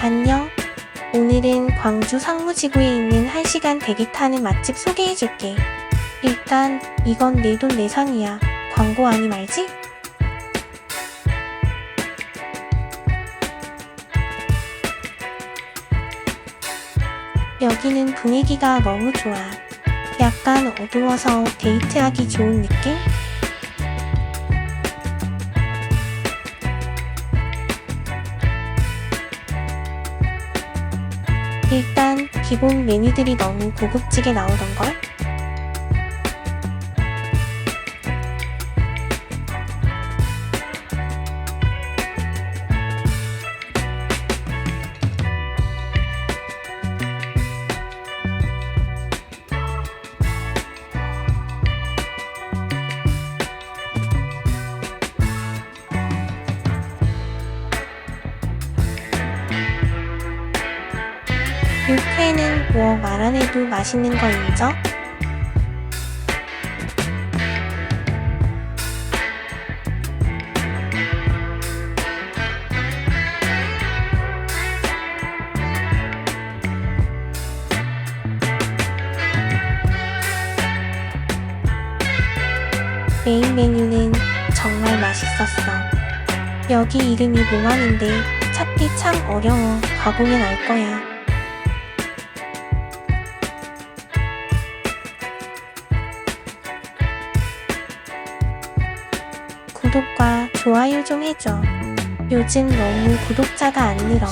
안녕. 오늘은 광주 상무지구에 있는 1시간 대기 타는 맛집 소개해줄게. 일단 이건 내 돈 내산이야. 광고 아니 말지? 여기는 분위기가 너무 좋아. 약간 어두워서 데이트하기 좋은 느낌? 일단 기본 메뉴들이 너무 고급지게 나오던걸? 육회는 뭐 말 안 해도 맛있는 거 인정? 메인 메뉴는 정말 맛있었어. 여기 이름이 몽환인데 찾기 참 어려워. 가보면 알 거야. 구독과 좋아요 좀 해줘. 요즘 너무 구독자가 안 늘어.